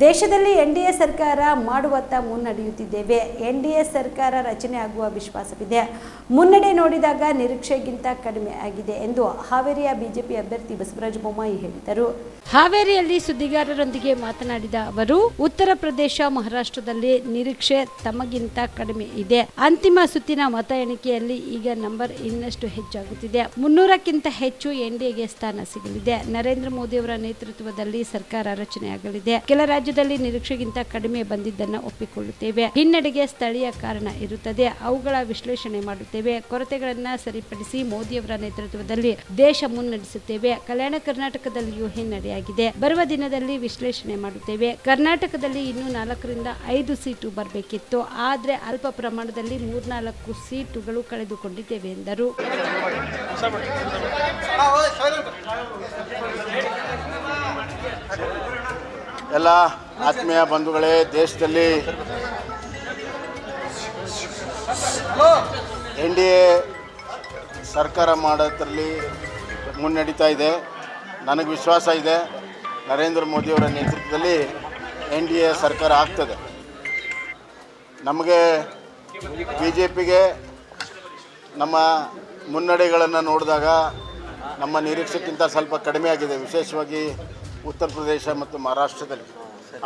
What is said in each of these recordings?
ದೇಶದಲ್ಲಿ N D A ಸರ್ಕಾರ ಮಾಡುವತ್ತ ಮುನ್ನಡೆಯುತ್ತಿದ್ದೇವೆ. ಎನ್ ಡಿ ಎ ಸರ್ಕಾರ ರಚನೆ ಆಗುವ ವಿಶ್ವಾಸವಿದೆ. ಮುನ್ನಡೆ ನೋಡಿದಾಗ ನಿರೀಕ್ಷೆಗಿಂತ ಕಡಿಮೆ ಆಗಿದೆ ಎಂದು ಹಾವೇರಿಯ ಬಿಜೆಪಿ ಅಭ್ಯರ್ಥಿ ಬಸವರಾಜ ಬೊಮ್ಮಾಯಿ ಹೇಳಿದರು. ಹಾವೇರಿಯಲ್ಲಿ ಸುದ್ದಿಗಾರರೊಂದಿಗೆ ಮಾತನಾಡಿದ ಅವರು, ಉತ್ತರ ಪ್ರದೇಶ, ಮಹಾರಾಷ್ಟ್ರದಲ್ಲಿ ನಿರೀಕ್ಷೆ ತಮಗಿಂತ ಕಡಿಮೆ ಇದೆ. ಅಂತಿಮ ಸುತ್ತಿನ ಮತ ಎಣಿಕೆಯಲ್ಲಿ ಈಗ ನಂಬರ್ ಇನ್ನಷ್ಟು ಹೆಚ್ಚಾಗುತ್ತಿದೆ. ಮುನ್ನೂರಕ್ಕಿಂತ ಹೆಚ್ಚು ಎನ್ಡಿಎಗೆ ಸ್ಥಾನ ಸಿಗಲಿದೆ. ನರೇಂದ್ರ ಮೋದಿ ಅವರ ನೇತೃತ್ವದಲ್ಲಿ ಸರ್ಕಾರ ರಚನೆಯಾಗಲಿದೆ. ಕೆಲ ರಾಜ್ಯದಲ್ಲಿ ನಿರೀಕ್ಷೆಗಿಂತ ಕಡಿಮೆ ಬಂದಿದ್ದನ್ನು ಒಪ್ಪಿಕೊಳ್ಳುತ್ತೇವೆ. ಹಿನ್ನಡೆಗೆ ಸ್ಥಳೀಯ ಕಾರಣ ಇರುತ್ತದೆ. ಅವುಗಳ ವಿಶ್ಲೇಷಣೆ ಮಾಡುತ್ತೇವೆ. ಕೊರತೆಗಳನ್ನು ಸರಿಪಡಿಸಿ ಮೋದಿಯವರ ನೇತೃತ್ವದಲ್ಲಿ ದೇಶ ಮುನ್ನಡೆಸುತ್ತೇವೆ. ಕಲ್ಯಾಣ ಕರ್ನಾಟಕದಲ್ಲಿಯೂ ಹಿನ್ನಡೆಯಾಗಿದೆ. ಬರುವ ದಿನದಲ್ಲಿ ವಿಶ್ಲೇಷಣೆ ಮಾಡುತ್ತೇವೆ. ಕರ್ನಾಟಕದಲ್ಲಿ ಇನ್ನೂ ನಾಲ್ಕರಿಂದ ಐದು ಸೀಟು ಬರಬೇಕಿತ್ತು. ಆದರೆ ಅಲ್ಪ ಪ್ರಮಾಣದಲ್ಲಿ ಮೂರ್ನಾಲ್ಕು ಸೀಟುಗಳು ಕಳೆದುಕೊಂಡಿದ್ದೇವೆ ಎಂದರು. ಎಲ್ಲ ಆತ್ಮೀಯ ಬಂಧುಗಳೇ, ದೇಶದಲ್ಲಿ ಎನ್ ಡಿ ಎ ಸರ್ಕಾರ ಮಾಡೋದ್ರಲ್ಲಿ ಮುನ್ನಡೀತಾ ಇದೆ. ನನಗೆ ವಿಶ್ವಾಸ ಇದೆ. ನರೇಂದ್ರ ಮೋದಿಯವರ ನೇತೃತ್ವದಲ್ಲಿ ಎನ್ ಡಿ ಎ ಸರ್ಕಾರ ಆಗ್ತದೆ. ನಮಗೆ ಬಿ ಜೆ ಪಿಗೆ ನಮ್ಮ ಮುನ್ನಡೆಗಳನ್ನು ನೋಡಿದಾಗ ನಮ್ಮ ನಿರೀಕ್ಷೆಗಿಂತ ಸ್ವಲ್ಪ ಕಡಿಮೆ ಆಗಿದೆ. ವಿಶೇಷವಾಗಿ ಉತ್ತರ ಪ್ರದೇಶ ಮತ್ತು ಮಹಾರಾಷ್ಟ್ರದಲ್ಲಿ.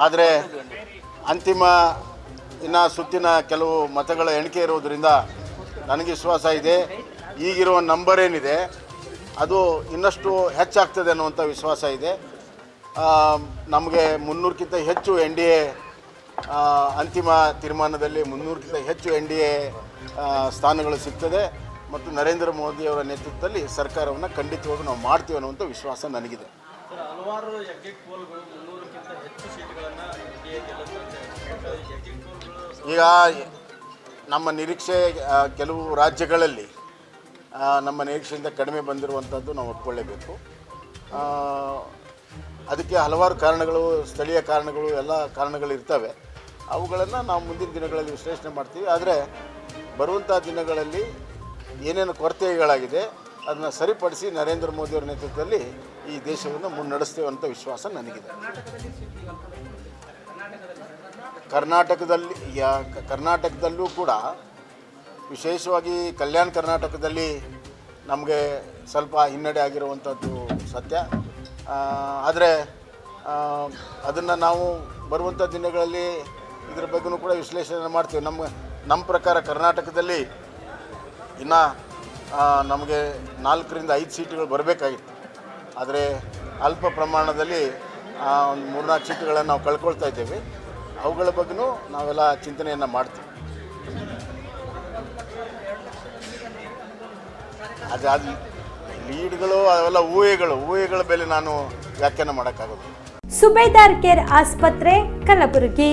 ಆದರೆ ಅಂತಿಮ ಇನ್ನು ಸುತ್ತಿನ ಕೆಲವು ಮತಗಳ ಎಣಿಕೆ ಇರುವುದರಿಂದ ನನಗೆ ವಿಶ್ವಾಸ ಇದೆ. ಈಗಿರುವ ನಂಬರ್ ಏನಿದೆ, ಅದು ಇನ್ನಷ್ಟು ಹೆಚ್ಚಾಗ್ತದೆ ಅನ್ನುವಂಥ ವಿಶ್ವಾಸ ಇದೆ. ನಮಗೆ ಮುನ್ನೂರಕ್ಕಿಂತ ಹೆಚ್ಚು ಎನ್ ಡಿ ಎ ಅಂತಿಮ ತೀರ್ಮಾನದಲ್ಲಿ ಮುನ್ನೂರಕ್ಕಿಂತ ಹೆಚ್ಚು ಎನ್ ಡಿ ಎ ಸ್ಥಾನಗಳು ಸಿಗ್ತದೆ. ಮತ್ತು ನರೇಂದ್ರ ಮೋದಿಯವರ ನೇತೃತ್ವದಲ್ಲಿ ಸರ್ಕಾರವನ್ನು ಖಂಡಿತವಾಗಿ ನಾವು ಮಾಡ್ತೀವಿ ಅನ್ನುವಂಥ ವಿಶ್ವಾಸ ನನಗಿದೆ. ಹಲವಾರು ಈಗ ನಮ್ಮ ನಿರೀಕ್ಷೆ ಕೆಲವು ರಾಜ್ಯಗಳಲ್ಲಿ ನಮ್ಮ ನಿರೀಕ್ಷೆಯಿಂದ ಕಡಿಮೆ ಬಂದಿರುವಂಥದ್ದು ನಾವು ಒಪ್ಕೊಳ್ಳೇಬೇಕು. ಅದಕ್ಕೆ ಹಲವಾರು ಕಾರಣಗಳು, ಸ್ಥಳೀಯ ಕಾರಣಗಳು, ಎಲ್ಲ ಕಾರಣಗಳು ಇರ್ತವೆ ಅವುಗಳನ್ನು ನಾವು ಮುಂದಿನ ದಿನಗಳಲ್ಲಿ ವಿಶ್ಲೇಷಣೆ ಮಾಡ್ತೀವಿ. ಆದರೆ ಬರುವಂಥ ದಿನಗಳಲ್ಲಿ ಏನೇನು ಕೊರತೆಗಳಾಗಿದೆ ಅದನ್ನು ಸರಿಪಡಿಸಿ ನರೇಂದ್ರ ಮೋದಿಯವರ ನೇತೃತ್ವದಲ್ಲಿ ಈ ದೇಶವನ್ನು ಮುನ್ನಡೆಸ್ತೇವೆ ಅಂತ ವಿಶ್ವಾಸ ನನಗಿದೆ. ಕರ್ನಾಟಕದಲ್ಲಿ, ಯಾ ಕರ್ನಾಟಕದಲ್ಲೂ ಕೂಡ ವಿಶೇಷವಾಗಿ ಕಲ್ಯಾಣ ಕರ್ನಾಟಕದಲ್ಲಿ ನಮಗೆ ಸ್ವಲ್ಪ ಹಿನ್ನಡೆ ಆಗಿರುವಂಥದ್ದು ಸತ್ಯ. ಆದರೆ ಅದನ್ನು ನಾವು ಬರುವಂಥ ದಿನಗಳಲ್ಲಿ ಇದ್ರ ಬಗ್ಗೆನೂ ಕೂಡ ವಿಶ್ಲೇಷಣೆ ಮಾಡ್ತೀವಿ. ನಮ್ಮ ನಮ್ಮ ಪ್ರಕಾರ ಕರ್ನಾಟಕದಲ್ಲಿ ಇನ್ನು ನಮಗೆ ನಾಲ್ಕರಿಂದ ಐದು ಸೀಟುಗಳು ಬರಬೇಕಾಗಿತ್ತು. ಆದರೆ ಅಲ್ಪ ಪ್ರಮಾಣದಲ್ಲಿ ಒಂದು ಮೂರ್ನಾಲ್ಕು ಸೀಟುಗಳನ್ನು ನಾವು ಕಳ್ಕೊಳ್ತಾ ಇದ್ದೇವೆ. ಅವುಗಳ ಬಗ್ಗೆನೂ ನಾವೆಲ್ಲ ಚಿಂತನೆಯನ್ನು ಮಾಡ್ತೀವಿ. ಅದಾದ ಲೀಡ್ಗಳು ಅವೆಲ್ಲ ಊಹೆಗಳು, ಊಹೆಗಳ ಮೇಲೆ ನಾನು ವ್ಯಾಖ್ಯಾನ ಮಾಡೋಕ್ಕಾಗೋದು ಸುಬೇದಾರ್ ಕೇರ್ ಆಸ್ಪತ್ರೆ, ಕಲಬುರಗಿ.